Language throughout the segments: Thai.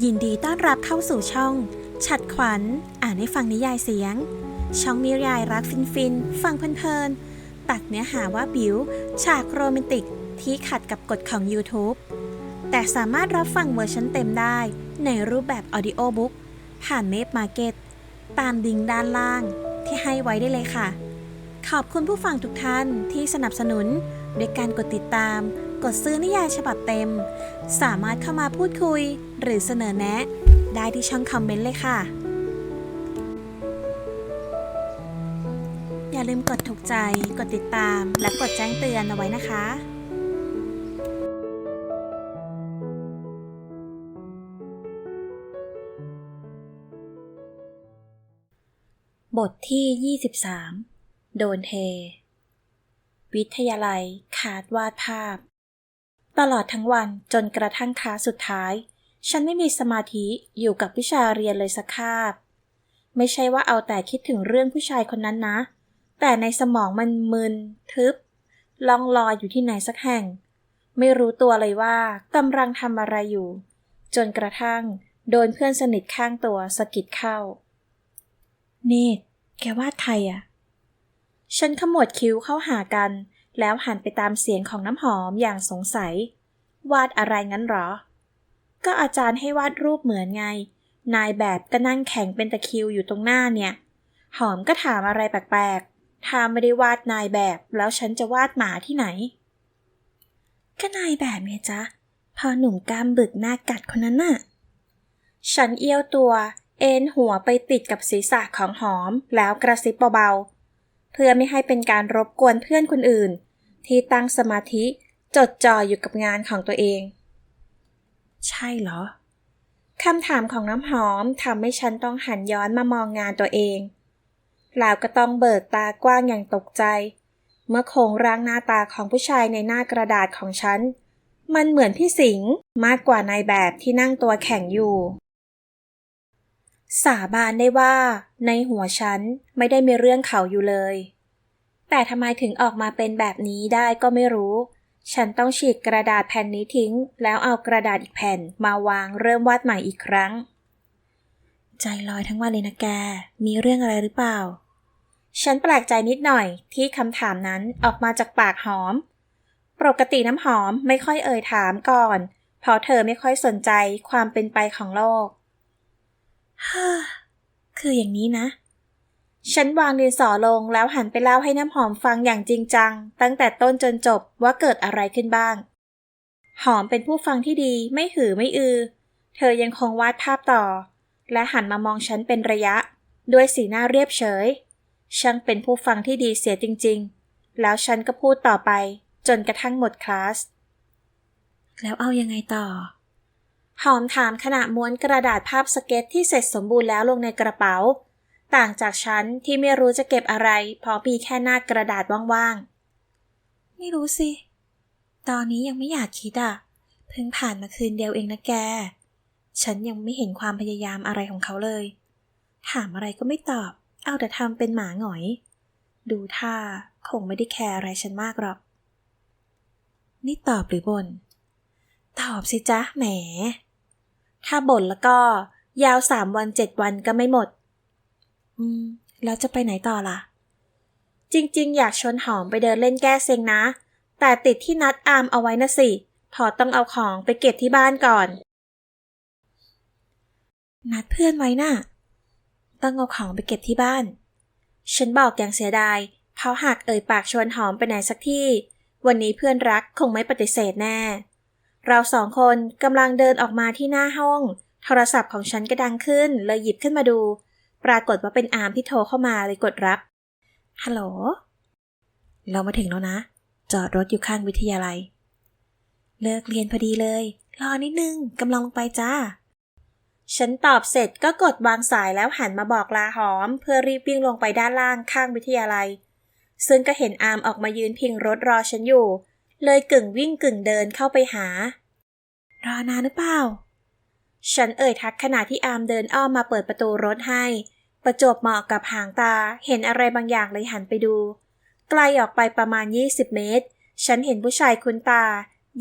ยินดีต้อนรับเข้าสู่ช่อง ฉัดขวัญ อ่านให้ฟังนิยายเสียง ช่องนิยายรักฟินฟิน ฟังเพลินๆ ตัดเนื้อหาว่าบิว ฉากโรแมนติกที่ขัดกับกฎของ YouTube แต่สามารถรับฟังเวอร์ชันเต็มได้ ในรูปแบบออดิโอบุ๊กผ่านเมฟมาเก็ตตามดิงด้านล่างที่ให้ไว้ได้เลยค่ะ ขอบคุณผู้ฟังทุกท่านที่สนับสนุนด้วยการกดติดตาม กดซื้อนิยายฉบับเต็ม สามารถเข้ามาพูดคุย หรือเสนอแนะ ได้ที่ช่องคอมเมนต์เลยค่ะ อย่าลืมกดถูกใจ กดติดตาม และกดแจ้งเตือนเอาไว้นะคะบทที่ 23 โดนเท วิทยาลัยคาดวาดภาพ ตลอดทั้งวันจนกระทั่งคลาสสุดท้าย ฉันไม่มีสมาธิอยู่กับวิชาเรียนเลยสักคาบ ไม่ใช่ว่าเอาแต่คิดถึงเรื่องผู้ชายคนนั้นนะ แต่ในสมองมันมึน ทึบล่องลอยอยู่ที่ไหนสักแห่ง ไม่รู้ตัวเลยว่ากำลังทำอะไรอยู่ จนกระทั่งโดนเพื่อนสนิทข้างตัวสะกิดเข้า เนตแกวาดใครอะฉันขมวดคิ้วเข้าหากัน แล้วหันไปตามเสียงของน้ำหอมอย่างสงสัย วาดอะไรงั้นหรอ ก็อาจารย์ให้วาดรูปเหมือนไง นายแบบก็นั่งแข่งเป็นตะคิวอยู่ตรงหน้าเนี่ย หอมก็ถามอะไรแปลกๆถ้าไม่ได้วาดนายแบบ แล้วฉันจะวาดหมาที่ไหน ก็นายแบบไงจ๊ะ พอหนุ่มกล้ามบึกหน้ากัดคนนั้นน่ะ ฉันเอี้ยวตัว เอ็นหัวไปติดกับศีรษะของหอมแล้วกระซิบเบาๆ เพื่อไม่ให้เป็นการรบกวนเพื่อนคนอื่น ที่ตั้งสมาธิจดจ่ออยู่กับงานของตัวเอง ใช่เหรอคำถามของน้ำหอมทำให้ฉันต้องหันย้อนมามองงานตัวเองแล้วก็ต้องเบิกตากว้างอย่างตกใจ เมื่อโครงร่างหน้าตาของผู้ชายในหน้ากระดาษของฉัน มันเหมือนพี่สิงห์มากกว่านายแบบที่นั่งตัวแข็งอยู่ สาบานได้ว่าในหัวฉันไม่ได้มีเรื่องเขาอยู่เลย แต่ทำไมถึงออกมาเป็นแบบนี้ได้ก็ไม่รู้ ฉันต้องฉีกกระดาษแผ่นนี้ทิ้ง แล้วเอากระดาษอีกแผ่นมาวางเริ่มวาดใหม่อีกครั้ง ใจลอยทั้งวันเลยนะแก มีเรื่องอะไรหรือเปล่า ฉันแปลกใจนิดหน่อยที่คำถามนั้นออกมาจากปากหอม ปกติน้ำหอมไม่ค่อยเอ่ยถามก่อน เพราะเธอไม่ค่อยสนใจความเป็นไปของโลก ฮ่าคืออย่างนี้นะ ฉันวางดินสอลงแล้วหันไปเล่าให้น้ำหอมฟังอย่างจริงจัง ตั้งแต่ต้นจนจบว่าเกิดอะไรขึ้นบ้าง หอมเป็นผู้ฟังที่ดีไม่หือไม่อือ เธอยังคงวาดภาพต่อ และหันมามองฉันเป็นระยะ ด้วยสีหน้าเรียบเฉย ช่างเป็นผู้ฟังที่ดีเสียจริง ๆ แล้วฉันก็พูดต่อไป จนกระทั่งหมดคลาส แล้วเอายังไงต่อ หอมถามขณะม้วนกระดาษภาพสเก็ตที่เสร็จสมบูรณ์แล้วลงในกระเป๋า ต่างจากฉันที่ไม่รู้จะเก็บอะไรเพราะมีแค่หน้ากระดาษว่างๆ ไม่รู้สิ ตอนนี้ยังไม่อยากคิดอะ เพิ่งผ่านมาคืนเดียวเองนะแก ฉันยังไม่เห็นความพยายามอะไรของเขาเลย ถามอะไรก็ไม่ตอบ เอาแต่ทำเป็นหมาหงอย ดูท่าคงไม่ได้แคร์อะไรฉันมากหรอก นี่ตอบหรือบ่นตอบสิจ๊ะแหม ถ้าบ่นแล้วก็ ยาวสามวันเจ็ดวันก็ไม่หมด อืม แล้วจะไปไหนต่อล่ะ จริงๆ อยากชวนหอมไปเดินเล่นแก้เซ็งนะ แต่ติดที่นัดอามเอาไว้นะสิพอต้องเอาของไปเก็บที่บ้านก่อน นัดเพื่อนไว้น่ะ ต้องเอาของไปเก็บที่บ้าน ฉันบอกอย่างเสียดายเพราะหากเอ่ยปากชวนหอมไปไหนสักที่ วันนี้เพื่อนรักคงไม่ปฏิเสธแน่ เราสองคนกำลังเดินออกมาที่หน้าห้อง โทรศัพท์ของฉันก็ดังขึ้น เลยหยิบขึ้นมาดู ปรากฏว่าเป็นอาร์มที่โทรเข้ามาเลยกดรับ ฮัลโหล เรามาถึงแล้วนะ จอดรถอยู่ข้างวิทยาลัย เลิกเรียนพอดีเลย รอนิดนึงกำลังลงไปจ้า ฉันตอบเสร็จก็กดวางสายแล้วหันมาบอกลาหอม เพื่อรีบวิ่งลงไปด้านล่างข้างวิทยาลัย ซึ่งก็เห็นอาร์มออกมายืนพิงรถรอฉันอยู่ เลยกึ่งวิ่งกึ่งเดินเข้าไปหา รอนานหรือเปล่า ฉันเอ่ยทักขณะที่อามเดินอ้อมมาเปิดประตูรถให้ ประจบเหมาะกับหางตา เห็นอะไรบางอย่างเลยหันไปดู ไกลออกไปประมาณ 20 เมตร ฉันเห็นผู้ชายคุ้นตา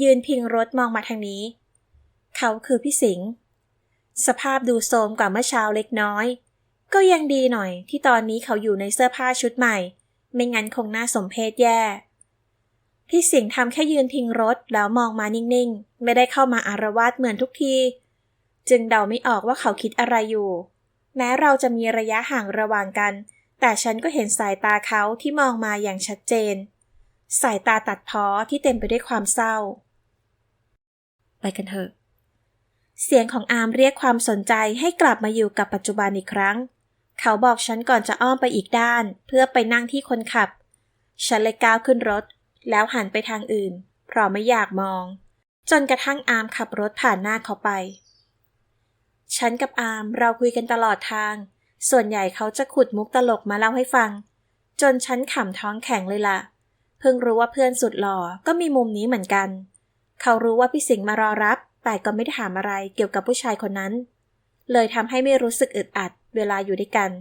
ยืนพิงรถมองมาทางนี้ เขาคือพี่สิงห์ สภาพดูโทรมกว่าเมื่อเช้าเล็กน้อย ก็ยังดีหน่อยที่ตอนนี้เขาอยู่ในเสื้อผ้าชุดใหม่ ไม่งั้นคงน่าสมเพชแย่ พี่สิงห์ทำแค่ยืนทิ้งรถแล้วมองมานิ่งๆ ไม่ได้เข้ามาอารวาสเหมือนทุกที จึงเดาไม่ออกว่าเขาคิดอะไรอยู่ แม้เราจะมีระยะห่างระหว่างกัน แต่ฉันก็เห็นสายตาเขาที่มองมาอย่างชัดเจน สายตาตัดพ้อที่เต็มไปด้วยความเศร้า ไปกันเถอะ เสียงของอาร์มเรียกความสนใจให้กลับมาอยู่กับปัจจุบันอีกครั้ง เขาบอกฉันก่อนจะอ้อมไปอีกด้าน เพื่อไปนั่งที่คนขับ ฉันเลยก้าวขึ้นรถ แล้วหันไปทางอื่น เพราะไม่อยากมอง จนกระทั่งอาร์มขับรถผ่านหน้าเขาไป ฉันกับอาร์มเราคุยกันตลอดทาง ส่วนใหญ่เขาจะขุดมุกตลกมาเล่าให้ฟัง จนฉันขำท้องแข็งเลยล่ะ เพิ่งรู้ว่าเพื่อนสุดหล่อก็มีมุมนี้เหมือนกัน เขารู้ว่าพี่สิงห์มารอรับ แต่ก็ไม่ได้ถามอะไรเกี่ยวกับผู้ชายคนนั้น เลยทำให้ไม่รู้สึกอึดอัดเวลาอยู่ด้วยกัน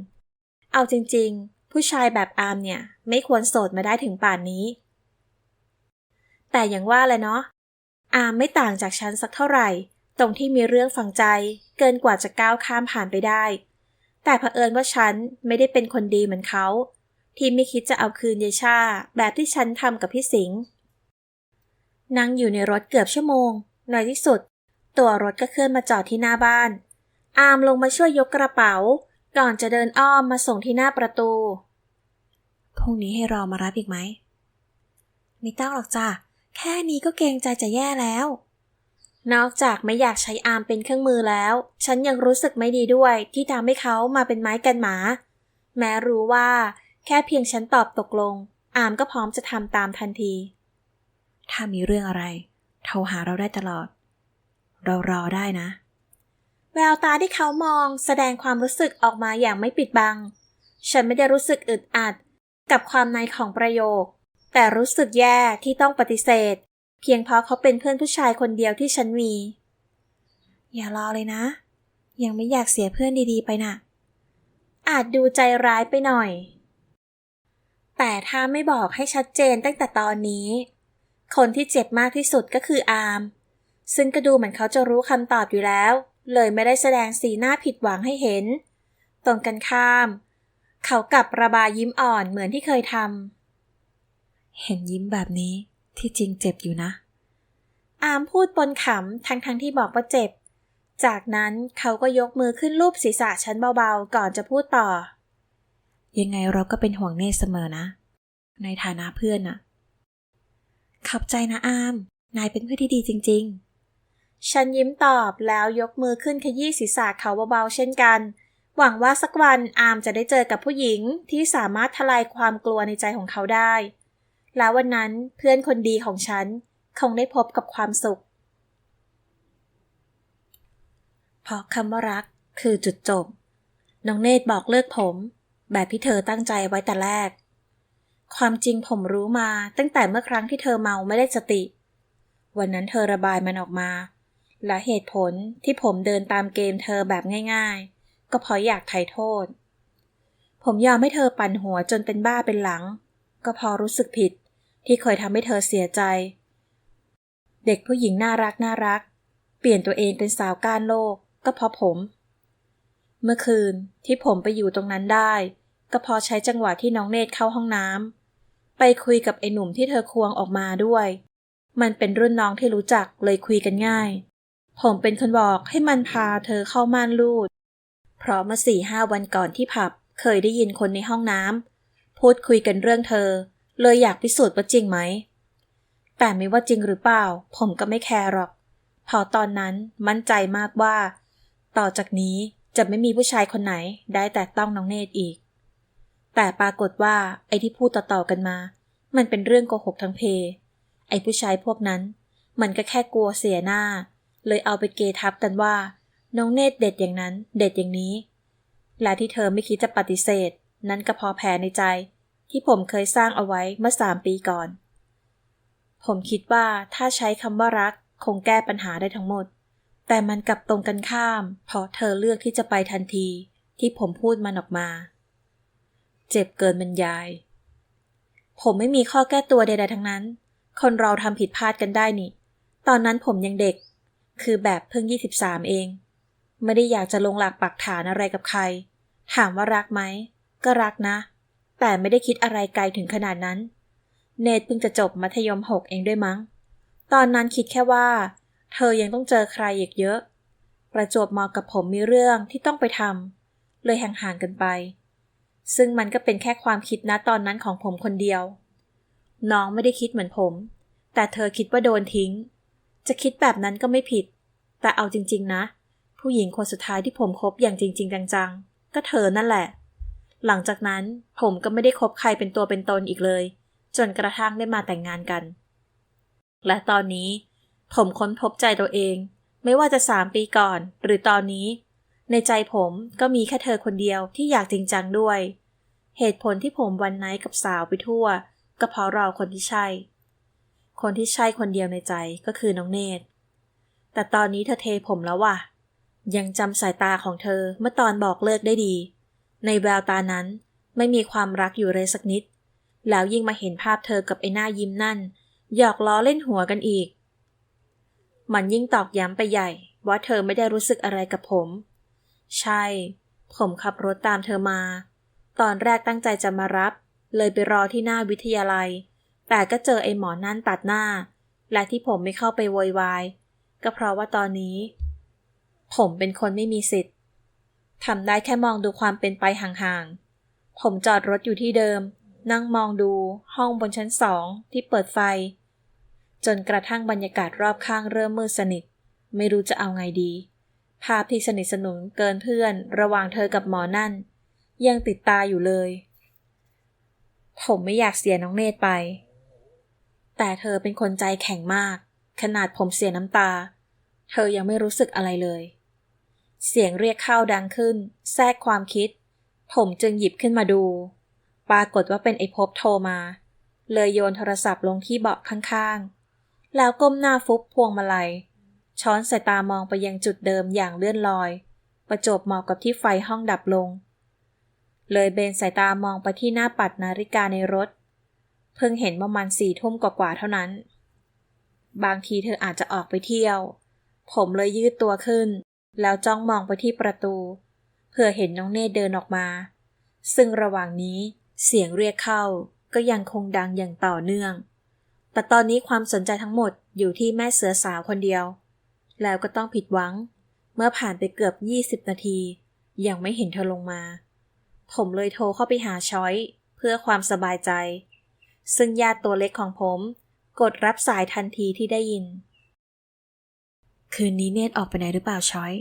เอาจริง ๆ ผู้ชายแบบอาร์มเนี่ย ไม่ควรโสดมาได้ถึงป่านนี้ แต่อย่างว่าแหละเนาะอาร์มไม่ต่างจากฉันสักเท่าไหร่ ตรงที่มีเรื่องฝังใจ เกินกว่าจะก้าวข้ามผ่านไปได้ แต่เผอิญว่าฉันไม่ได้เป็นคนดีเหมือนเขา ที่ไม่คิดจะเอาคืนเยชาแบบที่ฉันทำกับพี่สิงห์นั่งอยู่ในรถเกือบชั่วโมงในที่สุด ตัวรถก็เคลื่อนมาจอดที่หน้าบ้าน อาร์มลงมาช่วยยกกระเป๋า ก่อนจะเดินอ้อมมาส่งที่หน้าประตู พรุ่งนี้ให้รอมารับอีกไหม ไม่ต้องหรอกจ้ะ แค่นี้ก็เกรงใจจะแย่แล้ว นอกจากไม่อยากใช้อาร์มเป็นเครื่องมือแล้ว ฉันยังรู้สึกไม่ดีด้วยที่ทำให้เขามาเป็นไม้กันหมา แม้รู้ว่า แค่เพียงฉันตอบตกลง อาร์มก็พร้อมจะทำตามทันที ถ้ามีเรื่องอะไร โทรหาเราได้ตลอด เรารอได้นะ แววตาที่เขามองแสดงความรู้สึกออกมาอย่างไม่ปิดบัง ฉันไม่ได้รู้สึกอึดอัดกับความในของประโยค แต่รู้สึกแย่ที่ต้องปฏิเสธ เพียงเพราะเขาเป็นเพื่อนผู้ชายคนเดียวที่ฉันมี อย่ารอเลยนะ ยังไม่อยากเสียเพื่อนดีๆไปนะ่ะ อาจดูใจร้ายไปหน่อย แต่ถ้าไม่บอกให้ชัดเจนตั้งแต่ตอนนี้ คนที่เจ็บมากที่สุดก็คืออาร์มซึ่งก็ดูเหมือนเขาจะรู้คำตอบอยู่แล้ว เลยไม่ได้แสดงสีหน้าผิดหวังให้เห็น ตรงกันข้าม เขากลับระบายยิ้มอ่อนเหมือนที่เคยทำ เห็นยิ้มแบบนี้ที่จริงเจ็บอยู่นะ อาร์มพูดปนขำทั้งทั้งที่บอกว่าเจ็บ จากนั้นเขาก็ยกมือขึ้นรูปศีรษะฉันเบาๆ ก่อนจะพูดต่อ ยังไงเราก็เป็นห่วงเนตเสมอนะ ในฐานะเพื่อนนะขอบใจนะอาม นายเป็นเพื่อนที่ดีจริง ๆ ฉันยิ้มตอบแล้วยกมือขึ้นขยี้ศีรษะเขาเบาๆ เช่นกัน หวังว่าสักวันอามจะได้เจอกับผู้หญิงที่สามารถทลายความกลัวในใจของเขาได้ แล้ววันนั้นเพื่อนคนดีของฉัน คงได้พบกับความสุข เพราะคำว่ารักคือจุดจบ น้องเนตรบอกเลิกผม แบบที่เธอตั้งใจไว้แต่แรก ความจริงผมรู้มาตั้งแต่เมื่อครั้งที่เธอเมาไม่ได้สติ วันนั้นเธอระบายมันออกมา และเหตุผลที่ผมเดินตามเกมเธอแบบง่าย ๆ ก็เพราะอยากไถ่โทษ ผมยอมให้เธอปั่นหัวจนเป็นบ้าเป็นหลัง ก็พอรู้สึกผิด ที่เคยทำให้เธอเสียใจ เด็กผู้หญิงน่ารักน่ารัก เปลี่ยนตัวเองเป็นสาวก้านโลก ก็เพราะผม เมื่อคืนที่ผมไปอยู่ตรงนั้นได้ ก็พอใช้จังหวะที่น้องเนตรเข้าห้องน้ำไปคุยกับไอ้หนุ่มที่เธอควงออกมาด้วย มันเป็นรุ่นน้องที่รู้จักเลยคุยกันง่าย ผมเป็นคนบอกให้มันพาเธอเข้าม่านรูด เพราะเมื่อสี่ห้าวันก่อนที่ผับเคยได้ยินคนในห้องน้ำพูดคุยกันเรื่องเธอ เลยอยากพิสูจน์ว่าจริงไหม แต่ไม่ว่าจริงหรือเปล่า ผมก็ไม่แคร์หรอก พอตอนนั้นมั่นใจมากว่า ต่อจากนี้จะไม่มีผู้ชายคนไหนได้แต่ต้องน้องเนตรอีก แต่ปรากฏว่าไอ้ที่พูดต่อๆกันมา มันเป็นเรื่องโกหกทั้งเพ ไอ้ผู้ชายพวกนั้น มันก็แค่กลัวเสียหน้า เลยเอาไปเกทับกันว่า น้องเนตรเด็ดอย่างนั้น เด็ดอย่างนี้ และที่เธอไม่คิดจะปฏิเสธ นั่นก็พอแผลในใจ ที่ผมเคยสร้างเอาไว้เมื่อสามปีก่อน ผมคิดว่าถ้าใช้คำว่ารักคงแก้ปัญหาได้ทั้งหมด แต่มันกลับตรงกันข้าม เพราะเธอเลือกที่จะไปทันทีที่ผมพูดมันออกมา เจ็บเกินบรรยาย ผมไม่มีข้อแก้ตัวใดๆทั้งนั้น คนเราทำผิดพลาดกันได้นี่ ตอนนั้นผมยังเด็ก คือแบบเพิ่ง 23 เอง ไม่ได้อยากจะลงหลักปักฐานอะไรกับใคร ถามว่ารักไหม ก็รักนะ แต่ไม่ได้คิดอะไรไกลถึงขนาดนั้น เนตเพิ่งจะจบมัธยมหกเองด้วยมั้ง ตอนนั้นคิดแค่ว่า เธอยังต้องเจอใครอีกเยอะ ประจวบเหมาะกับผมมีเรื่องที่ต้องไปทำเลยห่างๆกันไป ซึ่งมันก็เป็นแค่ความคิดนะตอนนั้นของผมคนเดียว น้องไม่ได้คิดเหมือนผม แต่เธอคิดว่าโดนทิ้ง จะคิดแบบนั้นก็ไม่ผิด แต่เอาจริง ๆ นะ ผู้หญิงคนสุดท้ายที่ผมคบอย่างจริง ๆ จังๆก็เธอนั่นแหละ หลังจากนั้นผมก็ไม่ได้คบใครเป็นตัวเป็นตนอีกเลย จนกระทั่งได้มาแต่งงานกัน และตอนนี้ ผมค้นพบใจตัวเอง ไม่ว่าจะสามปีก่อน หรือตอนนี้ ในใจผมก็มีแค่เธอคนเดียวที่อยากจริงจังด้วย เหตุผลที่ผมวันไนกับสาวไปทั่ว ก็เพราะเราคนที่ใช่ คนที่ใช่คนเดียวในใจก็คือน้องเนตแต่ตอนนี้เธอเทผมแล้วว่ะ ยังจำสายตาของเธอเมื่อตอนบอกเลิกได้ดี ในแววตานั้นไม่มีความรักอยู่เลยสักนิด แล้วยิ่งมาเห็นภาพเธอกับไอ้หน้ายิ้มนั่น หยอกล้อเล่นหัวกันอีก มันยิ่งตอกย้ำไปใหญ่ว่าเธอไม่ได้รู้สึกอะไรกับผม ใช่ ผมขับรถตามเธอมา ตอนแรกตั้งใจจะมารับ เลยไปรอที่หน้าวิทยาลัย แต่ก็เจอไอ้หมอนั่นตัดหน้า และที่ผมไม่เข้าไปโวยวาย ก็เพราะว่าตอนนี้ ผมเป็นคนไม่มีสิทธิ์ ทำได้แค่มองดูความเป็นไปห่างๆ ผมจอดรถอยู่ที่เดิม นั่งมองดูห้องบนชั้นสองที่เปิดไฟ จนกระทั่งบรรยากาศรอบข้างเริ่มมืดสนิท ไม่รู้จะเอาไงดี ภาพที่สนิทสนมเกินเพื่อนระหว่างเธอกับหมอนั่น ยังติดตาอยู่เลย ผมไม่อยากเสียน้องเนตรไป แต่เธอเป็นคนใจแข็งมาก ขนาดผมเสียน้ำตา เธอยังไม่รู้สึกอะไรเลย เสียงเรียกเข้าดังขึ้น แทรกความคิด ผมจึงหยิบขึ้นมาดู ปรากฏว่าเป็นไอภพโทรมา เลยโยนโทรศัพท์ลงที่เบาะข้างๆ แล้วก้มหน้าฟุบพวงมาลัย ช้อนสายตามองไปยังจุดเดิมอย่างเลื่อนลอย ประจบเหมาะกับที่ไฟห้องดับลง เลยเบนสายตามองไปที่หน้าปัดนาฬิกาในรถ เพิ่งเห็นประมาณสี่ทุ่มกว่าๆเท่านั้น บางทีเธออาจจะออกไปเที่ยว ผมเลยยืดตัวขึ้น แล้วจ้องมองไปที่ประตู เพื่อเห็นน้องเนตเดินออกมา ซึ่งระหว่างนี้เสียงเรียกเข้าก็ยังคงดังอย่างต่อเนื่อง แต่ตอนนี้ความสนใจทั้งหมดอยู่ที่แม่เสือสาวคนเดียว แล้วก็ต้องผิดหวัง เมื่อผ่านไปเกือบ 20 นาที ยังไม่เห็นเธอลงมา ผมเลยโทรเข้าไปหาช้อยเพื่อความสบายใจ ซึ่งญาติตัวเล็กของผม กดรับสายทันทีที่ได้ยิน คืนนี้เนตออกไปไหนหรือเปล่าช้อย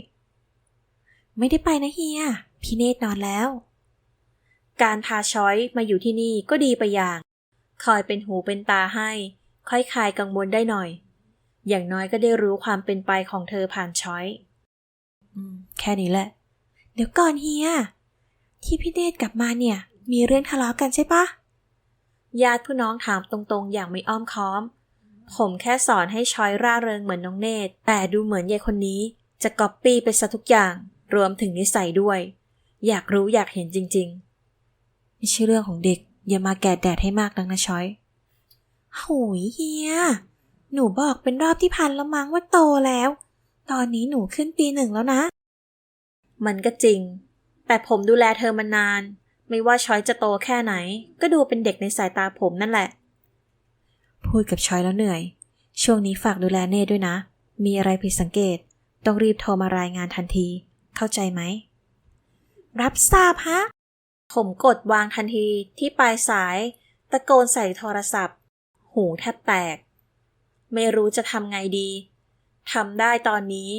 ไม่ได้ไปนะเฮีย พี่เนตนอนแล้ว การพาช้อยมาอยู่ที่นี่ก็ดีไปอย่าง คอยเป็นหูเป็นตาให้ ค่อยคลายกังวลได้หน่อย อย่างน้อยก็ได้รู้ความเป็นไปของเธอผ่านช้อยแค่นี้แหละ เดี๋ยวก่อนเฮีย ที่พี่เนตกลับมาเนี่ย มีเรื่องทะเลาะกันใช่ปะญาติผู้น้องถามตรงๆ อย่างไม่อ้อมค้อม ผมแค่สอนให้ชอยร่าเริงเหมือนน้องเนตแต่ดูเหมือนยายคนนี้จะก๊อปปี้ไปซะทุกอย่าง รวมถึงนิสัยด้วย อยากรู้อยากเห็นจริงๆ ไม่ใช่เรื่องของเด็ก อย่ามาแกดแดดให้มากนักนะชอยโหยเฮีย หนูบอกเป็นรอบที่พันแล้วมั้งว่าโตแล้ว ตอนนี้หนูขึ้นปีหนึ่งแล้วนะ มันก็จริง แต่ผมดูแลเธอมานาน ไม่ว่าชอยจะโตแค่ไหน ก็ดูเป็นเด็กในสายตาผมนั่นแหละ พูดกับชอยแล้วเหนื่อย ช่วงนี้ฝากดูแลเน่ด้วยนะ มีอะไรผิดสังเกต ต้องรีบโทรมารายงานทันที เข้าใจไหม รับทราบฮะ ผมกดวางทันทีที่ปลายสาย ตะโกนใส่โทรศัพท์ หูแทบแตก ไม่รู้จะทำไงดีทำได้ตอนนี้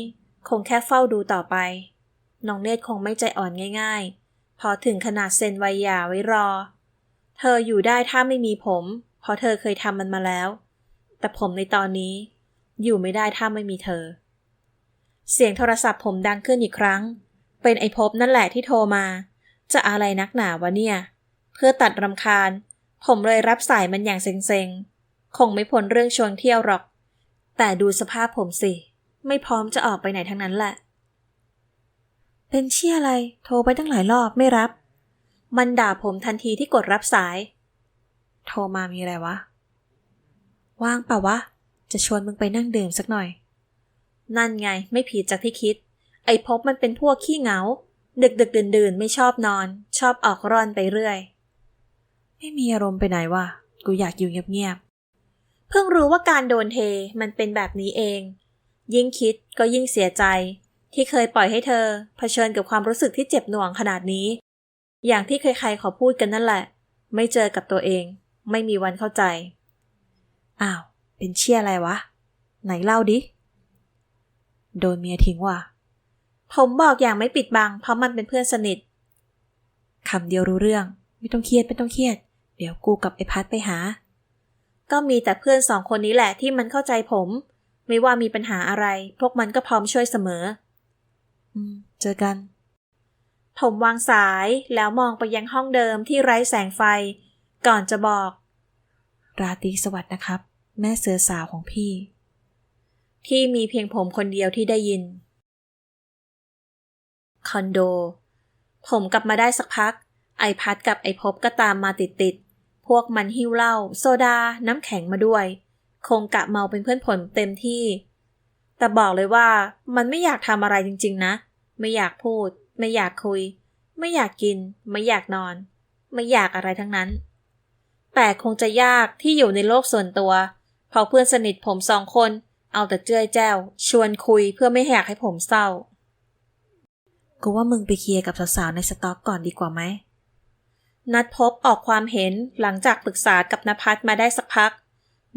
คงแค่เฝ้าดูต่อไป น้องเนตรคงไม่ใจอ่อนง่ายๆ พอถึงขนาดเซ็นใบหย่าไว้รอ เธออยู่ได้ถ้าไม่มีผม เพราะเธอเคยทำมันมาแล้ว แต่ผมในตอนนี้อยู่ไม่ได้ถ้าไม่มีเธอ เสียงโทรศัพท์ผมดังขึ้นอีกครั้ง เป็นไอภพนั่นแหละที่โทรมา จะอะไรนักหนาวะเนี่ย เพื่อตัดรำคาญ ผมเลยรับสายมันอย่างเซ็งๆ คงไม่พ้นเรื่องชวนเที่ยวหรอก แต่ดูสภาพผมสิ ไม่พร้อมจะออกไปไหนทั้งนั้นแหละ เป็นเชี่ยอะไร โทรไปตั้งหลายรอบไม่รับ มันด่าผมทันทีที่กดรับสาย โทรมามีอะไรวะ ว่างเปล่าวะ จะชวนมึงไปนั่งดื่มสักหน่อย นั่นไงไม่ผิดจากที่คิด ไอ้พบมันเป็นพวกขี้เหงา ดึกดึกดื่นดื่นๆไม่ชอบนอน ชอบออกร่อนไปเรื่อย ไม่มีอารมณ์ไปไหนวะกูอยากอยู่เงียบเพิ่งรู้ว่าการโดนเทมันเป็นแบบนี้เอง ยิ่งคิดก็ยิ่งเสียใจ ที่เคยปล่อยให้เธอ เผชิญกับความรู้สึกที่เจ็บหน่วงขนาดนี้ อย่างที่ใครๆขอพูดกันนั่นแหละ ไม่เจอกับตัวเอง ไม่มีวันเข้าใจ อ้าว เป็นเชี่ยอะไรวะ ไหนเล่าดิ โดนเมียทิ้งว่ะ ผมบอกอย่างไม่ปิดบัง เพราะมันเป็นเพื่อนสนิท คำเดียวรู้เรื่อง ไม่ต้องเครียดไม่ต้องเครียด เดี๋ยวกูกับไอ้พัดไปหา ก็มีแต่เพื่อนสองคนนี้แหละที่มันเข้าใจผม ไม่ว่ามีปัญหาอะไร พวกมันก็พร้อมช่วยเสมอ อืม เจอกันผมวางสายแล้วมองไปยังห้องเดิมที่ไร้แสงไฟ ก่อนจะบอก ราตรีสวัสดิ์นะครับ แม่เสือสาวของพี่ ที่มีเพียงผมคนเดียวที่ได้ยิน คอนโด ผมกลับมาได้สักพัก ไอพัดกับไอพบก็ตามมาติดติดๆ พวกมันหิ้วเหล้าโซดา น้ำแข็งมาด้วย คงกะเมาเป็นเพื่อนผลเต็มที่ แต่บอกเลยว่ามันไม่อยากทำอะไรจริง ๆ นะ ไม่อยากพูด ไม่อยากคุย ไม่อยากกิน ไม่อยากนอน ไม่อยากอะไรทั้งนั้น แต่คงจะยากที่อยู่ในโลกส่วนตัว เพราะเพื่อนสนิทผมสองคน เอาแต่เจ้ยแจ้ว ชวนคุยเพื่อไม่อยากให้ผมเศร้า กูว่ามึงไปเคลียร์กับสาวๆในสต็อกก่อนดีกว่าไหม นัดพบออกความเห็นหลังจากปรึกษากับนภัสมาได้สักพัก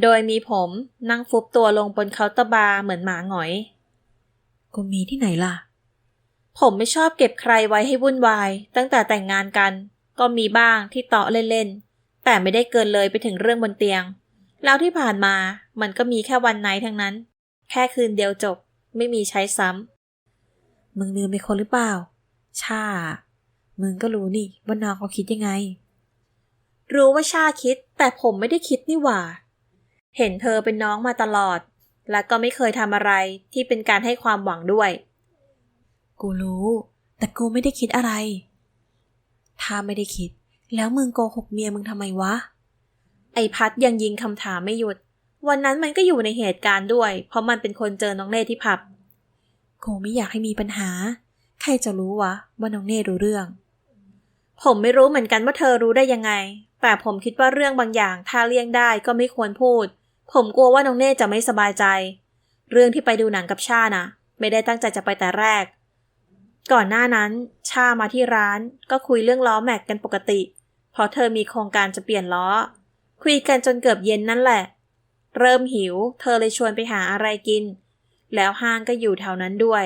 โดยมีผมนั่งฟุบตัวลงบนเคาน์เตอร์บาร์เหมือนหมาหงอย กูมีที่ไหนล่ะ ผมไม่ชอบเก็บใครไว้ให้วุ่นวาย ตั้งแต่แต่งงานกัน ก็มีบ้างที่เตาะเล่นๆ แต่ไม่ได้เกินเลยไปถึงเรื่องบนเตียง แล้วที่ผ่านมามันก็มีแค่วันไนทั้งนั้น แค่คืนเดียวจบ ไม่มีใช้ซ้ำ มึงลืมไปคนหรือเปล่า ชา มึงก็รู้นี่ว่าน้องเขาคิดยังไง รู้ว่าชาคิด แต่ผมไม่ได้คิดนี่หว่า เห็นเธอเป็นน้องมาตลอด และก็ไม่เคยทำอะไรที่เป็นการให้ความหวังด้วย กูรู้ แต่กูไม่ได้คิดอะไร ถ้าไม่ได้คิด แล้วมึงโกหกเมียมึงทำไมวะ ไอพัดยังยิงคำถามไม่หยุด วันนั้นมันก็อยู่ในเหตุการณ์ด้วย เพราะมันเป็นคนเจอน้องเน่ที่ผับกูไม่อยากให้มีปัญหา ใครจะรู้วะว่าน้องเน่รู้เรื่อง ผมไม่รู้เหมือนกันว่าเธอรู้ได้ยังไง แต่ผมคิดว่าเรื่องบางอย่างถ้าเลี่ยงได้ก็ไม่ควรพูด ผมกลัวว่าน้องเน่จะไม่สบายใจ เรื่องที่ไปดูหนังกับชานะไม่ได้ตั้งใจจะไปแต่แรก ก่อนหน้านั้น ชามาที่ร้านก็คุยเรื่องล้อแม็กกันปกติ เพราะเธอมีโครงการจะเปลี่ยนล้อ คุยกันจนเกือบเย็นนั่นแหละ เริ่มหิว เธอเลยชวนไปหาอะไรกิน แล้วห้างก็อยู่แถวนั้นด้วย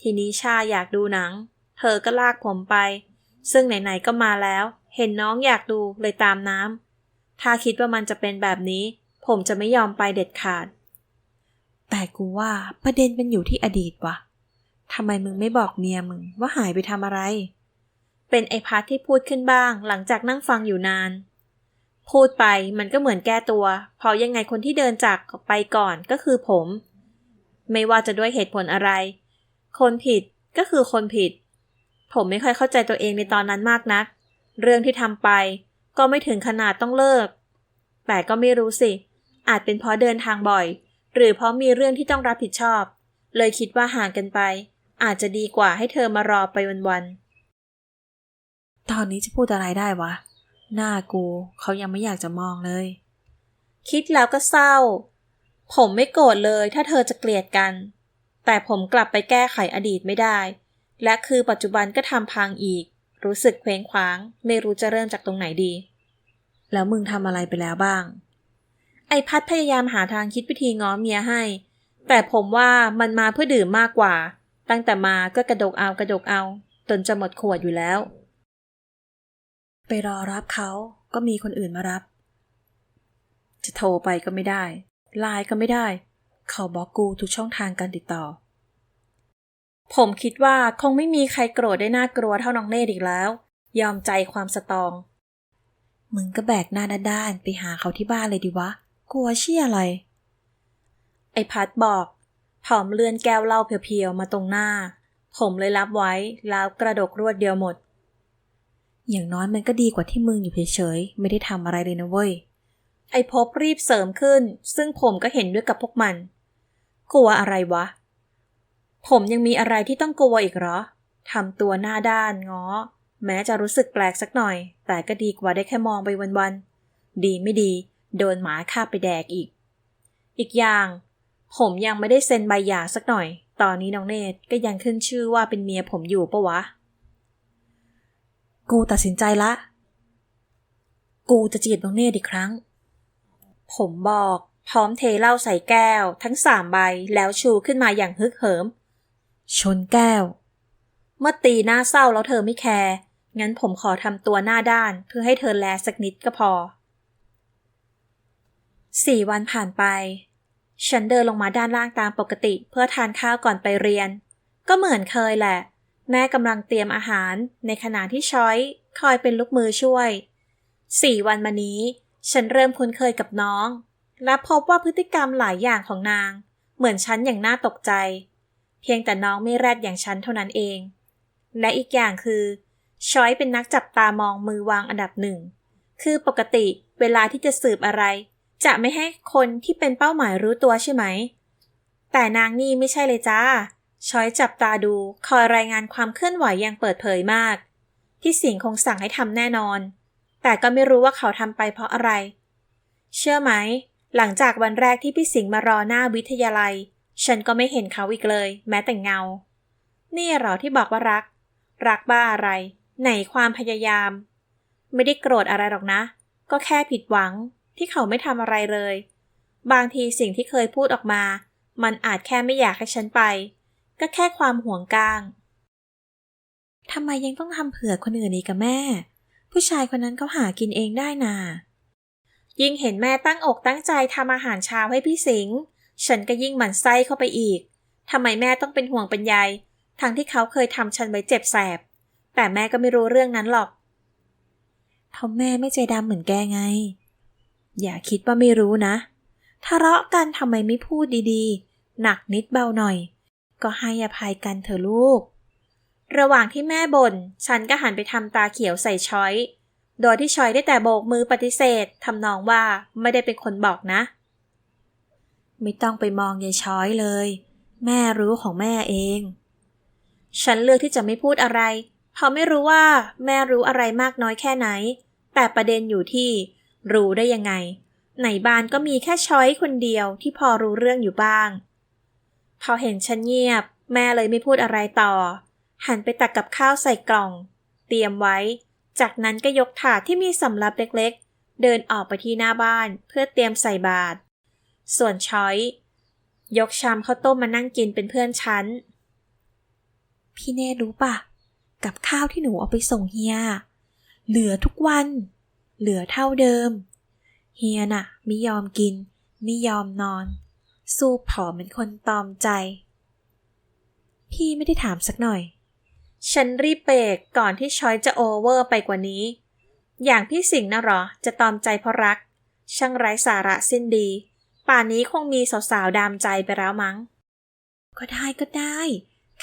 ทีนี้ชาอยากดูหนัง เธอก็ลากผมไป ซึ่งไหนๆก็มาแล้ว เห็นน้องอยากดูเลยตามน้ำถ้าคิดว่ามันจะเป็นแบบนี้ ผมจะไม่ยอมไปเด็ดขาด แต่กูว่าประเด็นเป็นอยู่ที่อดีตวะทำไมมึงไม่บอกเมียมึงว่าหายไปทำอะไร เป็นไอพัทที่พูดขึ้นบ้าง หลังจากนั่งฟังอยู่นาน พูดไปมันก็เหมือนแก้ตัว เพราะยังไงคนที่เดินจากไปก่อนก็คือผม ไม่ว่าจะด้วยเหตุผลอะไร คนผิดก็คือคนผิด ผมไม่ค่อยเข้าใจตัวเองในตอนนั้นมากนัก เรื่องที่ทำไป ก็ไม่ถึงขนาดต้องเลิก แต่ก็ไม่รู้สิ อาจเป็นเพราะเดินทางบ่อย หรือเพราะมีเรื่องที่ต้องรับผิดชอบ เลยคิดว่าห่างกันไป อาจจะดีกว่าให้เธอมารอไปวันๆ ตอนนี้จะพูดอะไรได้วะ หน้ากูเขายังไม่อยากจะมองเลย คิดแล้วก็เศร้า ผมไม่โกรธเลยถ้าเธอจะเกลียดกัน แต่ผมกลับไปแก้ไขอดีตไม่ได้ และคือปัจจุบันก็ทำพังอีก รู้สึกเคว้งคว้าง ไม่รู้จะเริ่มจากตรงไหนดี แล้วมึงทำอะไรไปแล้วบ้าง ไอพัดพยายามหาทางคิดวิธีง้อเมียให้ แต่ผมว่ามันมาเพื่อดื่มมากกว่า ตั้งแต่มาก็กระดกเอากระดกเอาจนจะหมดขวดอยู่แล้ว ไปรอรับเขาก็มีคนอื่นมารับ จะโทรไปก็ไม่ได้ไลน์ก็ไม่ได้ เขาบล็อกกูทุกช่องทางการติดต่อ ผมคิดว่าคงไม่มีใครโกรธได้น่ากลัวเท่าน้องเนตอีกแล้ว ยอมใจความสตอง มึงก็แบกหน้าด้านไปหาเขาที่บ้านเลยดิวะ กลัวเชี่ยอะไร ไอพัดบอกผอมเลื่อนแก้วเหล้าเพียวๆมาตรงหน้า ผมเลยรับไว้แล้วกระดกรวดเดียวหมด อย่างน้อยมันก็ดีกว่าที่มึงอยู่เฉยๆ ไม่ได้ทำอะไรเลยนะเว้ย ไอพบรีบเสริมขึ้น ซึ่งผมก็เห็นด้วยกับพวกมัน กลัวอะไรวะ ผมยังมีอะไรที่ต้องกลัวอีกเหรอ ทำตัวหน้าด้านง้อ แม้จะรู้สึกแปลกสักหน่อย แต่ก็ดีกว่าได้แค่มองไปวันๆ ดีไม่ดี โดนหมาคาไปแดกอีก อีกอย่าง ผมยังไม่ได้เซ็นใบหย่าสักหน่อย ตอนนี้น้องเนตก็ยังขึ้นชื่อว่าเป็นเมียผมอยู่ปะวะ กูตัดสินใจละ กูจะจีบน้องเนตอีกครั้ง ผมบอกพร้อมเทเหล้าใส่แก้ว ทั้งสามใบแล้วชูขึ้นมาอย่างฮึกเหิม ชนแก้ว เมื่อตีหน้าเศร้าแล้วเธอไม่แคร์งั้นผมขอทำตัวหน้าด้านเพื่อให้เธอแลสักนิดก็พอ สี่วันผ่านไป ฉันเดินลงมาด้านล่างตามปกติเพื่อทานข้าวก่อนไปเรียน ก็เหมือนเคยแหละ แม่กำลังเตรียมอาหารในขณะที่ช้อยคอยเป็นลูกมือช่วย สี่วันมานี้ ฉันเริ่มคุ้นเคยกับน้อง และพบว่าพฤติกรรมหลายอย่างของนาง เหมือนฉันอย่างน่าตกใจ เพียงแต่น้องไม่แรดอย่างฉันเท่านั้นเอง และอีกอย่างคือ ช้อยเป็นนักจับตามองมือวางอันดับหนึ่ง คือปกติเวลาที่จะสืบอะไร จะไม่ให้คนที่เป็นเป้าหมายรู้ตัวใช่ไหม แต่นางนี่ไม่ใช่เลยจ้า ช้อยจับตาดูคอยรายงานความเคลื่อนไหวอย่างเปิดเผยมาก ที่สิงห์คงสั่งให้ทำแน่นอน แต่ก็ไม่รู้ว่าเขาทำไปเพราะอะไร เชื่อไหม หลังจากวันแรกที่พี่สิงห์มารอหน้าวิทยาลัย ฉันก็ไม่เห็นเขาอีกเลย แม้แต่เงา นี่เหรอที่บอกว่ารัก รักบ้าอะไร ไหนความพยายาม ไม่ได้โกรธอะไรหรอกนะ ก็แค่ผิดหวังที่เขาไม่ทำอะไรเลย บางทีสิ่งที่เคยพูดออกมา มันอาจแค่ไม่อยากให้ฉันไป ก็แค่ความห่วงกลางทำไมยังต้องทำเผื่อคนอื่นอีกกับแม่ ผู้ชายคนนั้นเขาหากินเองได้นายิ่งเห็นแม่ตั้งอกตั้งใจทำอาหารเช้าให้พี่สิงห์ฉันก็ยิ่งหมั่นไส้เข้าไปอีกทำไมแม่ต้องเป็นห่วงเป็นใยทั้งที่เขาเคยทำฉันไว้เจ็บแสบ แต่แม่ก็ไม่รู้เรื่องนั้นหรอกเพราะแม่ไม่ใจดำเหมือนแกไง อย่าคิดว่าไม่รู้นะทะเลาะกันทำไมไม่พูดดีๆ หนักนิดเบาหน่อย ก็ให้อภัยกันเถอะลูก ระหว่างที่แม่บน่นฉันก็หันไปทำตาเขียวใส่ช้อย โดยที่ช้อยได้แต่โบกมือปฏิเสธทำนองว่าไม่ได้เป็นคนบอกนะ ไม่ต้องไปมองยายช้อยเลย แม่รู้ของแม่เอง ฉันเลือกที่จะไม่พูดอะไร เพราะไม่รู้ว่าแม่รู้อะไรมากน้อยแค่ไหน แต่ประเด็นอยู่ที่ รู้ได้ยังไงในบ้านก็มีแค่ช้อยคนเดียวที่พอรู้เรื่องอยู่บ้าง พอเห็นฉันเงียบ แม่เลยไม่พูดอะไรต่อ หันไปตักกับข้าวใส่กล่อง เตรียมไว้ จากนั้นก็ยกถาดที่มีสำรับเล็กๆ เดินออกไปที่หน้าบ้านเพื่อเตรียมใส่บาตรส่วนช้อย ยกชามข้าวต้มมานั่งกินเป็นเพื่อนฉัน พี่เนตรู้ปะกับข้าวที่หนูเอาไปส่งเฮีย เหลือทุกวัน เหลือเท่าเดิม เฮียน่ะไม่ยอมกินไม่ยอมนอน สู้ผอมเป็นคนตอมใจ พี่ไม่ได้ถามสักหน่อย ฉันรีบเบรกก่อนที่ชอยจะโอเวอร์ไปกว่านี้ อย่างพี่สิงห์นะหรอ จะตอมใจเพราะรัก ช่างไร้สาระสิ้นดี ป่านนี้คงมีสาวๆดามใจไปแล้วมั้ง ก็ได้ก็ได้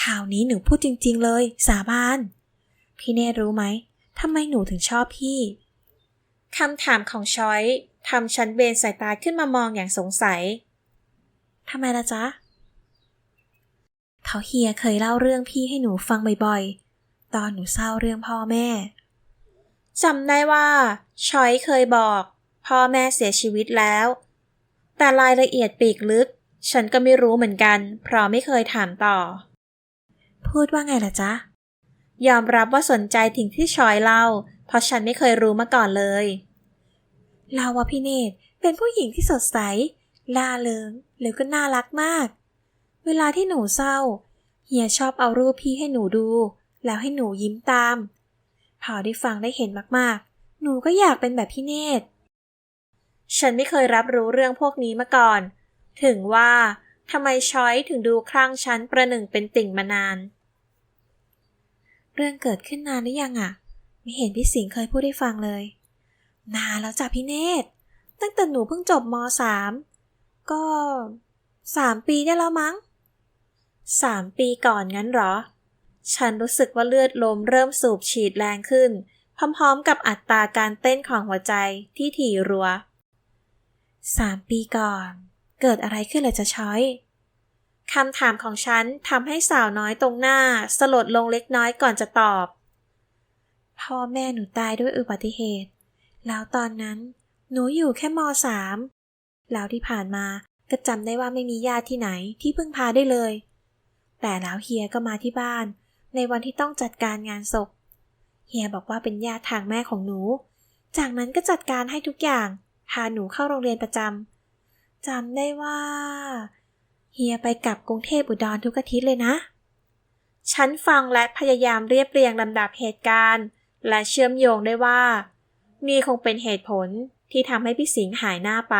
ข่าวนี้หนูพูดจริง ๆ เลย สาบาน พี่เนรู้ไหมทำไมหนูถึงชอบพี่คำถามของชอยทำฉันเบนสายตาขึ้นมามองอย่างสงสัย ทำไมล่ะจ๊ะเขาเฮียเคยเล่าเรื่องพี่ให้หนูฟังบ่อยๆ ตอนหนูเศร้าเรื่องพ่อแม่จำได้ว่าชอยเคยบอก พ่อแม่เสียชีวิตแล้ว แต่รายละเอียดปีกลึก ฉันก็ไม่รู้เหมือนกัน เพราะไม่เคยถามต่อ พูดว่าไงล่ะจ๊ะ ยอมรับว่าสนใจถึงที่ชอยเล่า เพราะฉันไม่เคยรู้มาก่อนเลย เราว่าพี่เนตรเป็นผู้หญิงที่สดใส ล่าเริงแล้วก็น่ารักมาก เวลาที่หนูเศร้า เฮียชอบเอารูปพี่ให้หนูดู แล้วให้หนูยิ้มตาม พอได้ฟังได้เห็นมากๆ หนูก็อยากเป็นแบบพี่เนตรฉันไม่เคยรับรู้เรื่องพวกนี้มาก่อน ถึงว่าทำไมชอยถึงดูคลั่งฉันประหนึ่งเป็นติ่งมานาน เรื่องเกิดขึ้นนานหรือยังอะไม่เห็นพี่สิงห์เคยพูดให้ฟังเลย นานแล้วจ้ะพี่เนตร ตั้งแต่หนูเพิ่งจบมสาม ก็สามปีได้แล้วมั้งสามปีก่อนงั้นเหรอ ฉันรู้สึกว่าเลือดลมเริ่มสูบฉีดแรงขึ้น พร้อมๆกับอัตราการเต้นของหัวใจที่ถี่รัวสามปีก่อน เกิดอะไรขึ้นเลยจะช้อยคำถามของฉันทำให้สาวน้อยตรงหน้า สลดลงเล็กน้อยก่อนจะตอบ พ่อแม่หนูตายด้วยอุบัติเหตุ แล้วตอนนั้น หนูอยู่แค่มสาม แล้วที่ผ่านมาก็จำได้ว่าไม่มีญาติที่ไหนที่พึ่งพาได้เลย แต่แล้วเฮียก็มาที่บ้าน ในวันที่ต้องจัดการงานศพ เฮียบอกว่าเป็นญาติทางแม่ของหนู จากนั้นก็จัดการให้ทุกอย่าง พาหนูเข้าโรงเรียนประจำจำได้ว่า เฮียไปกลับกรุงเทพอุดรทุกอาทิตย์เลยนะ ฉันฟังและพยายามเรียบเรียงลำดับเหตุการณ์ และเชื่อมโยงได้ว่า นี่คงเป็นเหตุผลที่ทำให้พี่สิงห์หายหน้าไป